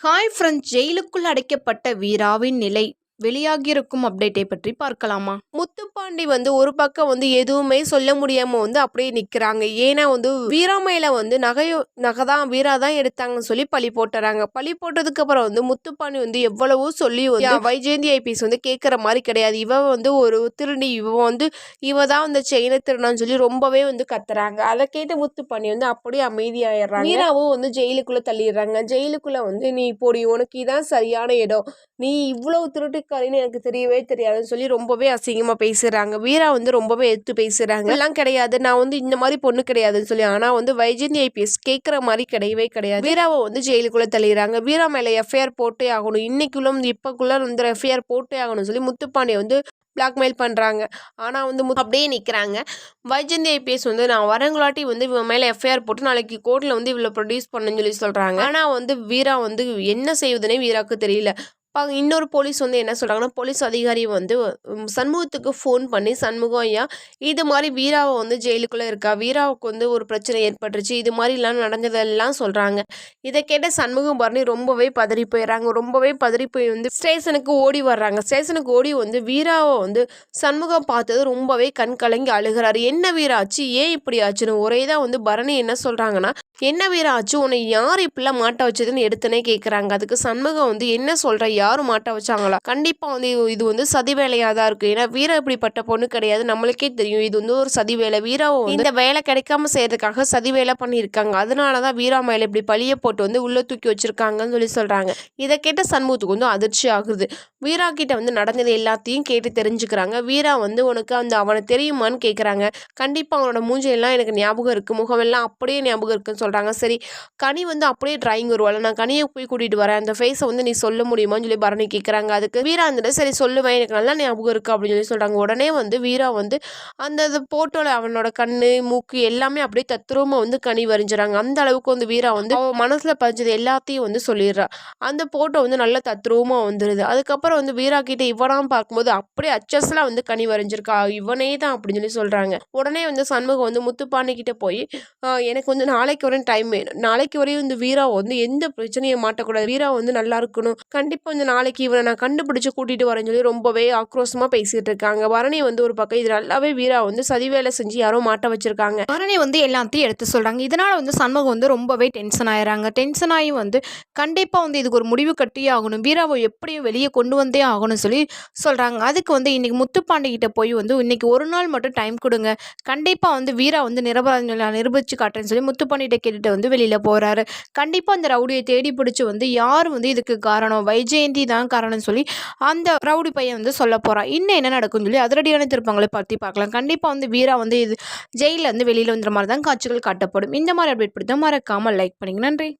Hi friends ஜெயிலுக்குள் அடைக்கப்பட்ட வீராவின் நிலை வெளியாகியிருக்கும் அப்டேட்டை பற்றி பார்க்கலாமா? முத்துப்பாண்டி வந்து ஒரு பக்கம் வந்து எதுவுமே சொல்ல முடியாம வந்து அப்படியே நிக்கிறாங்க. ஏன்னா வந்து வீராமையில வந்து நகையோ நகை தான் வீரா தான் எடுத்தாங்கன்னு சொல்லி பழி போட்டுறாங்க. பழி போட்டதுக்கு அப்புறம் வந்து முத்துப்பாண்டி வந்து எவ்வளவோ சொல்லி வந்து வைஜெயந்தி ஐபிஎஸ் வந்து கேட்குற மாதிரி கிடையாது. இவ வந்து ஒரு திருடி இவ வந்து இவ தான் அந்த செயினை திருடான்னு சொல்லி ரொம்பவே வந்து கத்துறாங்க. அதை கேட்ட முத்துப்பாண்டி வந்து அப்படியே அமைதியாயிடுறாங்க. வீராவும் வந்து ஜெயிலுக்குள்ள தள்ளிடுறாங்க. ஜெயிலுக்குள்ள வந்து நீ போடி உனக்கு இதான் சரியான இடம். நீ இவ்வளவு திருட்டுக்காரின்னு எனக்கு தெரியவே தெரியாதுன்னு சொல்லி ரொம்பவே அசிங்கமாக பேசுகிறாங்க வீரா வந்து ரொம்பவே எடுத்து பேசுகிறாங்க எல்லாம் கிடையாது. நான் வந்து இந்த மாதிரி பொண்ணு கிடையாதுன்னு சொல்லி ஆனால் வந்து வைஜந்தி ஐபிஎஸ் கேட்குற மாதிரி கிடையவே கிடையாது. வீராவை வந்து ஜெயிலுக்குள்ளே தள்ளிடுறாங்க. வீரா மேலே எஃப்ஐஆர் போட்டே ஆகணும். இன்னைக்குள்ள இப்போக்குள்ள வந்து எஃப்ஐஆர் போட்டே ஆகணும்னு சொல்லி முத்துப்பாண்டிய வந்து பிளாக்மெயில் பண்ணுறாங்க ஆனால் வந்து அப்படியே நிற்கிறாங்க வைஜந்தி ஐபிஎஸ் வந்து நான் வரங்களாட்டி வந்து இவன் மேலே எஃப்ஐஆர் போட்டு நாளைக்கு கோர்ட்டில் வந்து இவ்வளோ ப்ரொடியூஸ் பண்ணுன்னு சொல்லி சொல்கிறாங்க ஆனால் வந்து வீரா வந்து என்ன செய்வதுனே வீராவுக்கு தெரியல. பா இன்னொரு போலீஸ் வந்து என்ன சொல்கிறாங்கன்னா போலீஸ் அதிகாரி வந்து சண்முகத்துக்கு ஃபோன் பண்ணி சண்முகம் ஐயா இது மாதிரி வீராவை வந்து ஜெயிலுக்குள்ளே இருக்கா? வீராவுக்கு வந்து ஒரு பிரச்சனை ஏற்பட்டுருச்சு இது மாதிரிலாம் நடந்ததெல்லாம் சொல்கிறாங்க இதை கேட்ட சண்முகம் பரணி ரொம்பவே பதறி போயிடுறாங்க. ரொம்பவே பதறி போய் வந்து ஸ்டேஷனுக்கு ஓடி வர்றாங்க. ஸ்டேஷனுக்கு ஓடி வந்து வீராவை வந்து சண்முகம் பார்த்தது ரொம்பவே கண் கலங்கி அழுகிறாரு. என்ன வீராச்சு ஏன் இப்படி ஆச்சுன்னு? ஒரே தான் வந்து பரணி என்ன சொல்கிறாங்கன்னா என்ன வீராச்சு உன்னை யார் இப்படிலாம் மாட்ட வச்சதுன்னு எடுத்தனே கேட்குறாங்க அதுக்கு சண்முகம் வந்து என்ன சொல்கிற யாரும் மாட்ட வச்சாங்களா? கண்டிப்பாக வந்து இது- வந்து சதி வேலையாக தான் இருக்குது ஏன்னா வீரா இப்படிப்பட்ட பொண்ணு கிடையாது. நம்மளுக்கே தெரியும். இது வந்து ஒரு சதி வேலை. வீராவை இந்த வேலை கிடைக்காம செய்யறதுக்காக சதி வேலை பண்ணியிருக்காங்க. அதனால தான் வீரா மேலே இப்படி பழிய போட்டு வந்து உள்ளே தூக்கி வச்சிருக்காங்கன்னு சொல்லி சொல்கிறாங்க இதை கேட்ட சண்முகத்துக்கு வந்து அதிர்ச்சி ஆகுது. வீரா கிட்ட வந்து நடந்தது எல்லாத்தையும் கேட்டு தெரிஞ்சுக்கிறாங்க. வீரா வந்து உனக்கு அந்த அவனை தெரியுமான்னு கேட்குறாங்க கண்டிப்பாக அவனோட மூஞ்சையெல்லாம் எனக்கு ஞாபகம் இருக்குது முகமெல்லாம் அப்படியே ஞாபகம் இருக்குன்னு சொல்கிறாங்க சரி கனி வந்து அப்படியே ட்ராயிங் வருவாள் நான் கனியை போய் கூட்டிகிட்டு வரேன். அந்த ஃபேஸை வந்து நீ சொல்ல முடியுமான்னு சொல்லி பரணி கேட்குறாங்க அதுக்கு வீரா வந்துட்டு சரி சொல்லுவேன். எனக்கு நல்லா ஞாபகம் இருக்குது அப்படின்னு சொல்லி சொல்கிறாங்க உடனே வந்து வீரா வந்து அந்த ஃபோட்டோவில் அவனோட கண்ணு மூக்கு எல்லாமே அப்படியே தத்ரூபமாக வந்து கனி வரைஞ்சுறாங்க அந்த அளவுக்கு வந்து வீரா வந்து மனசில் பதிஞ்சது எல்லாத்தையும் வந்து சொல்லிடுறா. அந்த ஃபோட்டோ வந்து நல்லா தத்ரூபமாக வந்துடுது அதுக்கப்புறம் வந்து வீரா கிட்ட இவனாம் பார்க்கும்போது அப்படியே அச்சஸ்லாம் வந்து கனி வரைஞ்சிருக்கா. இவனே தான் அப்படின்னு சொல்லி சொல்கிறாங்க உடனே வந்து சண்முகம் வந்து முத்துப்பாண்டி கிட்ட போய் எனக்கு வந்து நாளைக்கு ஒரு வரையும் டைம் வேணும் நாளைக்கு வரையும் இந்த வீரா வந்து எந்த பிரச்சனையும் மாட்டக்கூடாது. வீரா வந்து நல்லா இருக்கணும். கண்டிப்பாக வந்து நாளைக்கு இவனை நான் கண்டுபிடிச்சு கூட்டிகிட்டு வரேன்னு சொல்லி ரொம்பவே ஆக்ரோஷமாக பேசிகிட்டு இருக்காங்க. பரணி வந்து ஒரு பக்கம் இது நல்லாவே வீரா வந்து சதி வேலை செஞ்சு யாரோ மாட்ட வச்சிருக்காங்க. பரணி வந்து எல்லாத்தையும் எடுத்து சொல்கிறாங்க இதனால் வந்து சண்முகம் வந்து ரொம்பவே டென்ஷன் ஆயிடுறாங்க. டென்ஷன் ஆகி வந்து கண்டிப்பாக வந்து இதுக்கு ஒரு முடிவு கட்டியே ஆகணும். வீராவை எப்படியும் வெளியே கொண்டு வந்தே ஆகணும்னு சொல்லி சொல்கிறாங்க அதுக்கு வந்து இன்றைக்கி முத்துப்பாண்டி கிட்ட போய் வந்து இன்னைக்கு ஒரு நாள் மட்டும் டைம் கொடுங்க. கண்டிப்பாக வந்து வீரா வந்து நிரபராஜ் நிரூபிச்சு காட்டுறேன்னு சொல்லி முத்துப்பாண்டிகிட்ட கேட்டுட்டு வந்து வெளியில் போகிறாரு கண்டிப்பாக அந்த ரவுடியை தேடி பிடிச்சி வந்து யார் வந்து இதுக்கு காரணம்? வைஜெயந்தி தான் காரணம்னு சொல்லி அந்த ரவுடி பையன் வந்து சொல்ல போகிறான் இன்னும் என்ன நடக்கும்னு சொல்லி அதிரடியான திருப்பங்களை பற்றி பார்க்கலாம். கண்டிப்பாக வந்து வீரா வந்து இது ஜெயிலில் வந்து வெளியில் வந்துற மாதிரி தான் காட்சிகள் காட்டப்படும். இந்த மாதிரி அப்டேட் பிடித்தா மறக்காமல் லைக் பண்ணிங்க. நன்றி.